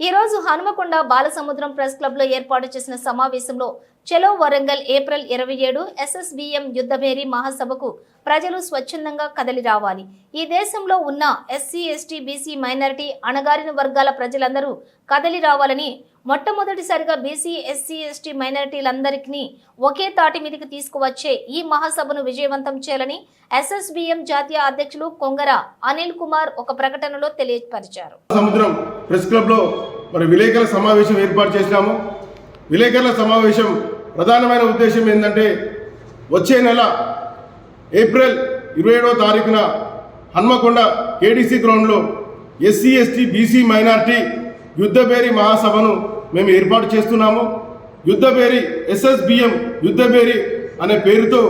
ఈ రోజు హనుమకొండ బాలసముద్రం ప్రెస్ క్లబ్లో ఏర్పాటు చేసిన సమావేశంలో చెలో వరంగల్ ఏప్రిల్ ఇరవై ఏడు ఎస్ఎస్బిఎం యుద్ధమేరీ మహాసభకు ప్రజలు స్వచ్ఛందంగా కదలి రావాలి. ఈ దేశంలో ఉన్న ఎస్సీ ఎస్టీ బీసీ మైనారిటీ అణగారిన వర్గాల ప్రజలందరూ కదలి రావాలని మొట్టమొదటిసారిగా బీసీ ఎస్సీ ఎస్టీ మైనారిటీలందరికీ ఒకే తాటి మీదకి తీసుకువచ్చే ఈ మహాసభను విజయవంతం చేయాలని ఎస్ఎస్బిఎం జాతీయ అధ్యక్షులు కొంగర అనిల్ కుమార్ ఒక ప్రకటనలో తెలియపరిచారు. సముద్రం ప్రెస్ మరి విలేకరుల సమావేశం ఏర్పాటు చేసినాము విలేకరుల సమావేశం ప్రధానమైన ఉద్దేశం ఏంటంటే వచ్చే నెల ఏప్రిల్ ఇరవై ఏడవ తారీఖున హన్మకొండ కేడీసీ గ్రౌండ్లో ఎస్సీ ఎస్టీ బీసీ మైనార్టీ యుద్ధబేరి మహాసభను మేము ఏర్పాటు చేస్తున్నాము. యుద్ధబేరి ఎస్ఎస్బిఎం యుద్ధబేరి అనే పేరుతో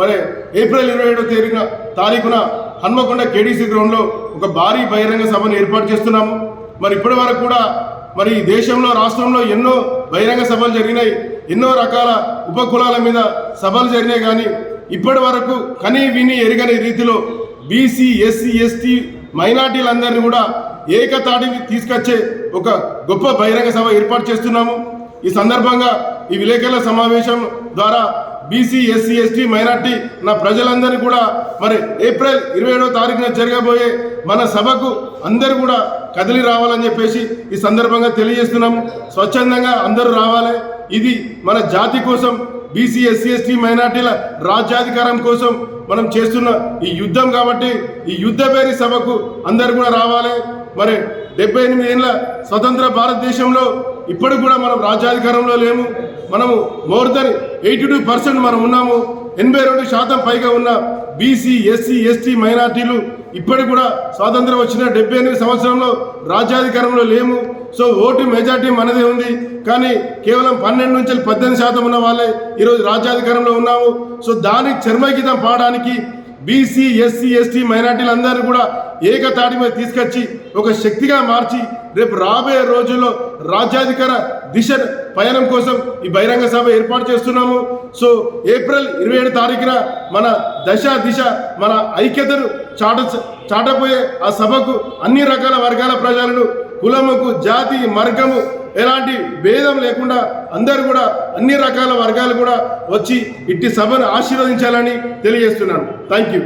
మరి ఏప్రిల్ ఇరవై ఏడవ తేదీన తారీఖున హన్మకొండ కేడీసీ గ్రౌండ్లో ఒక భారీ బహిరంగ సభను ఏర్పాటు చేస్తున్నాము. మరి ఇప్పటి వరకు కూడా మరి ఈ దేశంలో రాష్ట్రంలో ఎన్నో బహిరంగ సభలు జరిగినాయి. ఎన్నో రకాల ఉపకులాల మీద సభలు జరిగినాయి కానీ ఇప్పటి వరకు కనీ విని ఎరగని రీతిలో బీసీ ఎస్సీ ఎస్టీ మైనార్టీలందరినీ కూడా ఏకతాటికి తీసుకొచ్చే ఒక గొప్ప బహిరంగ సభ ఏర్పాటు చేస్తున్నాము. ఈ సందర్భంగా ఈ విలేకరుల సమావేశం ద్వారా బీసీ ఎస్సీ ఎస్టీ మైనార్టీ నా ప్రజలందరినీ కూడా మరి ఏప్రిల్ ఇరవై ఏడవ తారీఖున జరగబోయే మన సభకు అందరూ కూడా కదిలి రావాలని చెప్పేసి ఈ సందర్భంగా తెలియజేస్తున్నాము స్వచ్ఛందంగా అందరూ రావాలి. ఇది మన జాతి కోసం బీసీ ఎస్సీ ఎస్టీ మైనార్టీల రాజ్యాధికారం కోసం మనం చేస్తున్న ఈ యుద్ధం కాబట్టి ఈ యుద్ధ పేరి సభకు అందరు కూడా రావాలి. మరి డెబ్బై ఎనిమిది ఏళ్ళ స్వతంత్ర భారతదేశంలో ఇప్పటికి కూడా మనం రాజ్యాధికారంలో లేము. మనము more than eighty two percent మనం ఉన్నాము. ఎనభై రెండు శాతం పైగా ఉన్న బీసీ ఎస్సీ ఎస్టీ మైనార్టీలు ఇప్పటికి కూడా స్వాతంత్రం వచ్చిన డెబ్బై ఎనిమిది సంవత్సరంలో రాజ్యాధికారంలో లేము. సో ఓటు మెజార్టీ మనదే ఉంది. కానీ కేవలం పన్నెండు నుంచి పద్దెనిమిది శాతం ఉన్న వాళ్ళే ఈరోజు రాజ్యాధికారంలో ఉన్నాము. సో దానికి చర్మగీతం పాడడానికి బీసీ ఎస్సీ ఎస్టీ మైనార్టీలందరినీ కూడా ఏకతాటి మీద తీసుకొచ్చి ఒక శక్తిగా మార్చి రేపు రాబోయే రోజుల్లో రాజ్యాధికార దిశ పయనం కోసం ఈ బహిరంగ సభ ఏర్పాటు చేస్తున్నాము. సో ఏప్రిల్ ఇరవై ఏడు తారీఖున మన దశ దిశ మన ఐక్యతను చాట చాటపోయే ఆ సభకు అన్ని రకాల వర్గాల ప్రజలను కులముకు జాతి మార్గము ఎలాంటి భేదం లేకుండా అందరూ కూడా అన్ని రకాల వర్గాలు కూడా వచ్చి ఇట్టి సభను ఆశీర్వదించాలని తెలియజేస్తున్నాను. Thank you